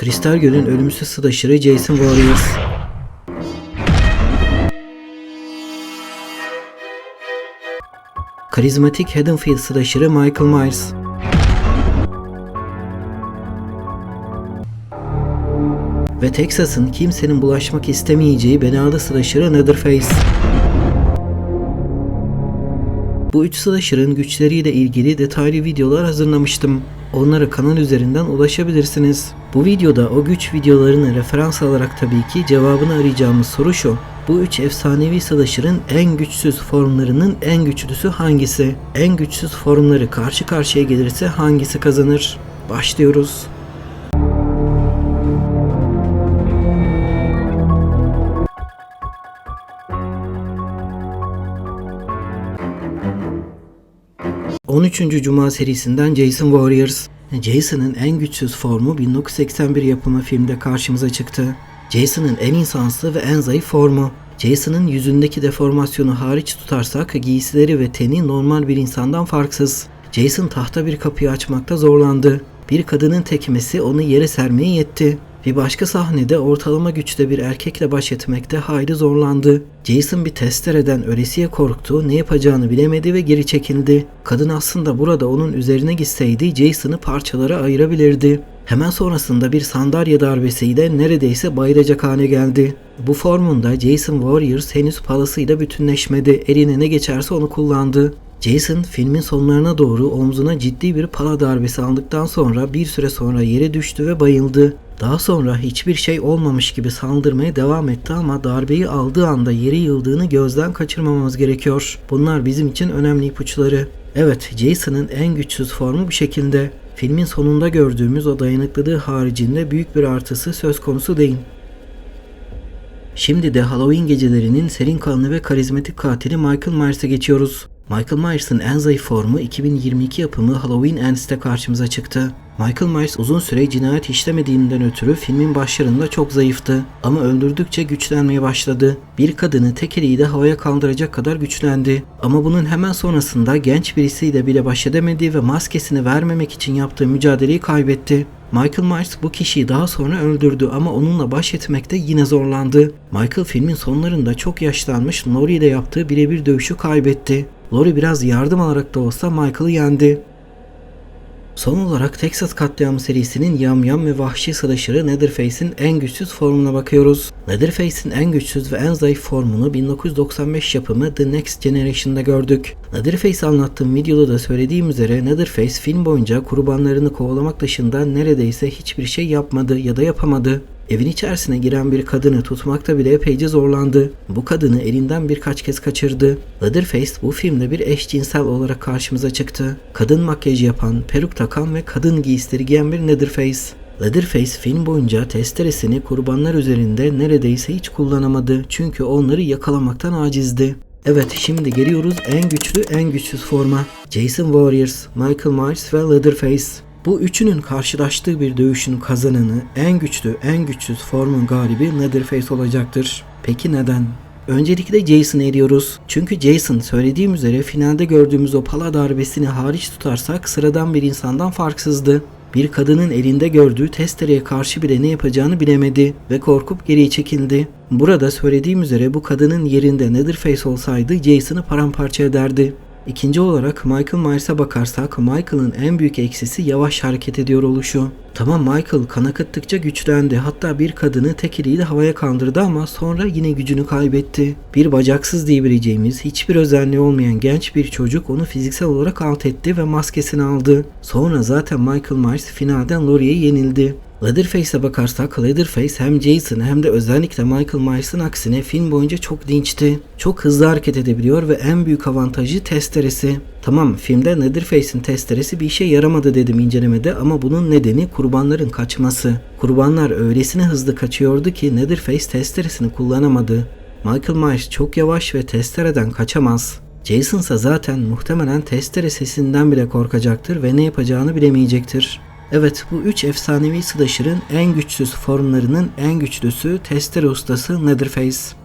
Kristal Göl'ün ölümsüz slasher'ı Jason Voorhees. Karizmatik Haddonfield slasher'ı Michael Myers. Ve Texas'ın kimsenin bulaşmak istemeyeceği belalı slasher'ı Leatherface. Bu üç slasher'ın güçleriyle ilgili detaylı videolar hazırlamıştım. Onlara kanal üzerinden ulaşabilirsiniz. Bu videoda o güç videolarını referans alarak tabii ki cevabını arayacağımız soru şu. Bu üç efsanevi slasher'ın en güçsüz formlarının en güçlüsü hangisi? En güçsüz formları karşı karşıya gelirse hangisi kazanır? Başlıyoruz. ...13. Cuma serisinden Jason Warriors. Jason'ın en güçsüz formu 1981 yapımı filmde karşımıza çıktı. Jason'ın en insansı ve en zayıf formu. Jason'ın yüzündeki deformasyonu hariç tutarsak giysileri ve teni normal bir insandan farksız. Jason tahta bir kapıyı açmakta zorlandı. Bir kadının tekmesi onu yere sermeye yetti. Bir başka sahnede ortalama güçte bir erkekle baş etmekte hayli zorlandı. Jason bir testereden ölesiye korktu, ne yapacağını bilemedi ve geri çekildi. Kadın aslında burada onun üzerine gitseydi Jason'ı parçalara ayırabilirdi. Hemen sonrasında bir sandalye darbesiyle neredeyse bayılacak hale geldi. Bu formunda Jason Warriors henüz palasıyla bütünleşmedi. Eline ne geçerse onu kullandı. Jason filmin sonlarına doğru omzuna ciddi bir pala darbesi aldıktan sonra bir süre sonra yere düştü ve bayıldı. Daha sonra hiçbir şey olmamış gibi saldırmaya devam etti ama darbeyi aldığı anda yere yıldığını gözden kaçırmamamız gerekiyor. Bunlar bizim için önemli ipuçları. Evet, Jason'ın en güçsüz formu bu şekilde. Filmin sonunda gördüğümüz o dayanıklılığı haricinde büyük bir artısı söz konusu değil. Şimdi de Halloween gecelerinin serin kanlı ve karizmatik katili Michael Myers'a geçiyoruz. Michael Myers'ın en zayıf formu 2022 yapımı Halloween Ends'te karşımıza çıktı. Michael Myers uzun süre cinayet işlemediğinden ötürü filmin başlarında çok zayıftı ama öldürdükçe güçlenmeye başladı. Bir kadını tek eliyle havaya kaldıracak kadar güçlendi ama bunun hemen sonrasında genç birisiyle bile baş edemedi ve maskesini vermemek için yaptığı mücadeleyi kaybetti. Michael Myers bu kişiyi daha sonra öldürdü ama onunla baş etmekte yine zorlandı. Michael filmin sonlarında çok yaşlanmış Laurie ile yaptığı birebir dövüşü kaybetti. Laurie biraz yardım alarak da olsa Michael'ı yendi. Son olarak Texas Katliamı serisinin yamyam ve vahşi slasher'ı Leatherface'in en güçsüz formuna bakıyoruz. Leatherface'in en güçsüz ve en zayıf formunu 1995 yapımı The Next Generation'da gördük. Leatherface anlattığım videoda da söylediğim üzere Leatherface film boyunca kurbanlarını kovalamak dışında neredeyse hiçbir şey yapmadı ya da yapamadı. Evin içerisine giren bir kadını tutmakta bile epeyce zorlandı. Bu kadını elinden birkaç kez kaçırdı. Leatherface bu filmde bir eşcinsel olarak karşımıza çıktı. Kadın makyajı yapan, peruk takan ve kadın giysileri giyen bir Leatherface. Leatherface film boyunca testeresini kurbanlar üzerinde neredeyse hiç kullanamadı çünkü onları yakalamaktan acizdi. Evet şimdi geliyoruz en güçlü en güçsüz forma. Jason Warriors, Michael Myers ve Leatherface. Bu üçünün karşılaştığı bir dövüşün kazananı en güçlü en güçsüz formun galibi Leatherface olacaktır. Peki neden? Öncelikle Jason'ı ediyoruz. Çünkü Jason söylediğim üzere finalde gördüğümüz o pala darbesini hariç tutarsak sıradan bir insandan farksızdı. Bir kadının elinde gördüğü testereye karşı bile ne yapacağını bilemedi ve korkup geriye çekildi. Burada söylediğim üzere bu kadının yerinde Leatherface olsaydı Jason'ı paramparça ederdi. İkinci olarak Michael Myers'a bakarsak Michael'ın en büyük eksisi yavaş hareket ediyor oluşu. Tamam Michael kan akıttıkça güçlendi hatta bir kadını tek eliyle havaya kaldırdı ama sonra yine gücünü kaybetti. Bir bacaksız diyebileceğimiz hiçbir özelliği olmayan genç bir çocuk onu fiziksel olarak alt etti ve maskesini aldı. Sonra zaten Michael Myers finalden Laurie'ye yenildi. Leatherface'e bakarsak Leatherface hem Jason hem de özellikle Michael Myers'ın aksine film boyunca çok dinçti. Çok hızlı hareket edebiliyor ve en büyük avantajı testeresi. Tamam filmde Leatherface'in testeresi bir işe yaramadı dedim incelemede ama bunun nedeni kurbanların kaçması. Kurbanlar öylesine hızlı kaçıyordu ki Leatherface testeresini kullanamadı. Michael Myers çok yavaş ve testereden kaçamaz. Jason ise zaten muhtemelen testere sesinden bile korkacaktır ve ne yapacağını bilemeyecektir. Evet bu üç efsanevi slasher'ın en güçsüz formlarının en güçlüsü testere ustası Leatherface.